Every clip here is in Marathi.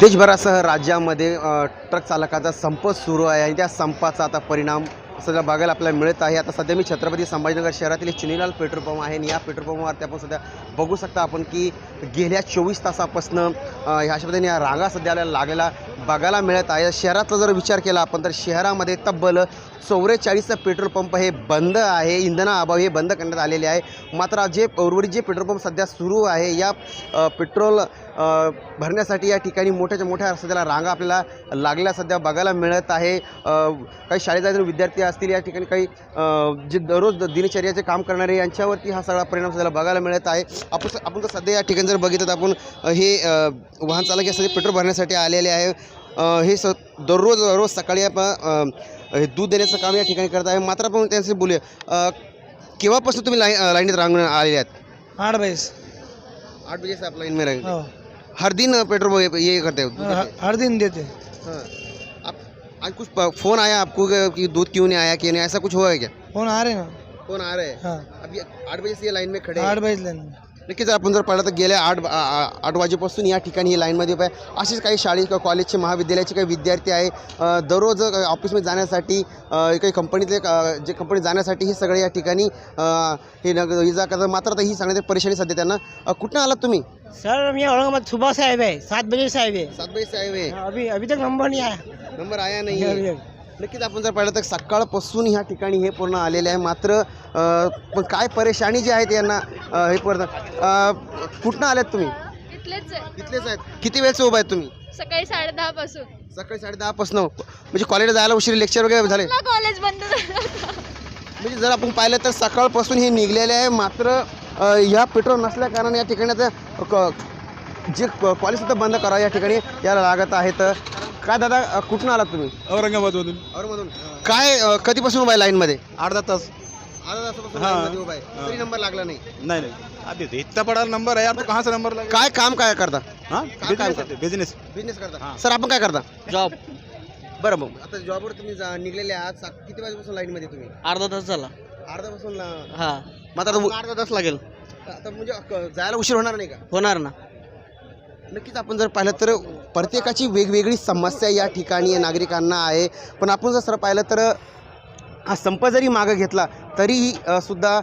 देशभरासह राज्यामध्ये ट्रक चालकाचा संप सुरू आहे आणि त्या संपाचा आता परिणाम सध्या बघायला आपल्याला मिळत आहे. आता सध्या मी छत्रपती संभाजीनगर शहरातील चिनीलाल पेट्रोल पंप आहे आणि या पेट्रोल पंपावरती आपण सध्या बघू शकता आपण की गेल्या चोवीस तासापासनं ह्या शब्दाने पद्धतीने या रांगा सध्या आपल्याला लागलेला बघायला मिळत आहे. शहरातला जर विचार केला आपण तर शहरामध्ये तब्बल चौवेचाळीसचा पेट्रोल पंप हे बंद आहे. इंधनाअभाव हे बंद करण्यात आलेले आहे. मात्र जे उर्वरित जे पेट्रोल पंप सध्या सुरू आहे या पेट्रोल भरण्यासाठी या ठिकाणी मोठ्याच्या मोठ्या सध्याला रांगा आपल्याला लागल्या सध्या बघायला मिळत आहे. काही शाळेत जाणारे विद्यार्थी असतील या ठिकाणी काही जे दररोज दिनचर्याचे काम करणारे यांच्यावरती हा सगळा परिणाम सध्याला बघायला मिळत आहे. आपण आपण जर सध्या या ठिकाणी जर बघितलं तर आपण हे वाहन चालक हे सध्या पेट्रोल भरण्यासाठी आलेले आहे. हे स दररोज रोज सकाळी आपण हे दूध देण्याचं काम या ठिकाणी करत आहे. मात्र आपण त्यांचे बोलूया. केव्हापासून तुम्ही लाईन लाईनीत रांगून आलेले आहेत? आठ बाईस आठ बजे से आप लाइन में रहेंगे हो. हर दिन पेट्रोल ये- ये करते हो? हर दिन देते. हो? आप आज कुछ प- फोन आया आपको कि- कि दूध क्यों नहीं आया क्यों नहीं ऐसा कुछ हुआ है क्या? फोन आ रहे ना? फोन आ रहे हैं? हाँ। अभी आठ बजे से ये लाईन में खडे आठ. बाईस लेन नक्कीच आपण जर पाहिलं तर गेल्या आठ आठ वाजेपासून या ठिकाणी ही लाईनमध्ये उभे आहे. असेच काही शाळे किंवा कॉलेजचे महाविद्यालयाचे काही विद्यार्थी आहे. दररोज ऑफिसमध्ये जाण्यासाठी काही कंपनीतले जे कंपनीत जाण्यासाठी हे सगळे या ठिकाणी हे नग इजा करतात. मात्र आता ही सांगण्याची परेशानी सध्या त्यांना. अ, कुठनं आलात तुम्ही? सर यहाँ औरंगाबाद सुबह से आए हुए हैं सात बजे से आए हुए हैं सात बजे से आए हुए हाँ, अभी अभी तक नंबर नहीं आया नंबर आया नाही आहे। नक्कीच आपण जर पाहिलं तर सकाळपासून ह्या ठिकाणी हे पूर्ण आलेले आहे. मात्र पण काय परेशानी जी आहे ते यांना हे पूर्ण कुठनं आलेत तुम्ही? इथलेच आहे इथलेच आहेत. किती वेळचे उभा आहेत तुम्ही? सकाळी साडे दहा पासून सकाळी साडे दहापासून म्हणजे कॉलेजला जायला उशीर लेक्चर वगैरे झाले. कॉलेज बंद झालं. म्हणजे जर आपण पाहिलं तर सकाळपासून हे निघलेले आहे. मात्र अ, ह्या पेट्रोल नसल्या कारणाने या ठिकाणी आता क- जे कॉलेज सुद्धा बंद करा या ठिकाणी याला लागत आहेत. काय दादा अ, कुठून आलात तुम्ही? औरंगाबादमधून. औरमधून काय अ, कधीपासून उभा आहे लाईनमध्ये? अर्धा तास. अर्धा तासापासून हा. लाईनमध्ये उभा आहे. तरी नंबर लागला नाही. नहीं नहीं. अभी तो इतना बड़ा नंबर है यार तो कहाँ से नंबर काय काम काय करता? हाँ? बिजनेस करते? है, बिजनेस बिझनेस करता. हा. सर आपण काय करता? जॉब बरं मग आता जॉबवर तुम्ही जा- निघलेले आहात. सा- किती वाजेपासून लाईनमध्ये तुम्ही? अर्धा तास झाला. अर्धा पासून ला- हा. मग आता अर्धा तास लागेल. आता म्हणजे क- जायला उशीर होणार नाही का? होणार ना. नक्कीच आपण जर पाहिलं तर प्रत्येकाची वेगवेगळी समस्या या ठिकाणी नागरिकांना आहे. पण आपण जर सर पाहिलं तर हा संप जरी मागं घेतला तरीही सुद्धा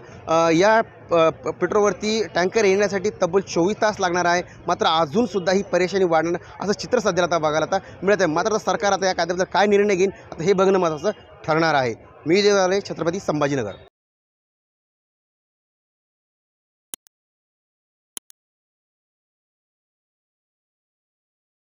या प- पेट्रोलवरती टँकर येण्यासाठी तब्बल चोवीस तास लागणार आहे. मात्र अजूनसुद्धा ही परेशानी वाढणार असं चित्र सध्याला आता बघायला आता मिळत आहे. मात्र आता सरकार आता या कायद्याबद्दल काय निर्णय घेईन आता हे बघणं महत्त्वाचं ठरणार आहे. मी देवालय छत्रपती संभाजीनगर.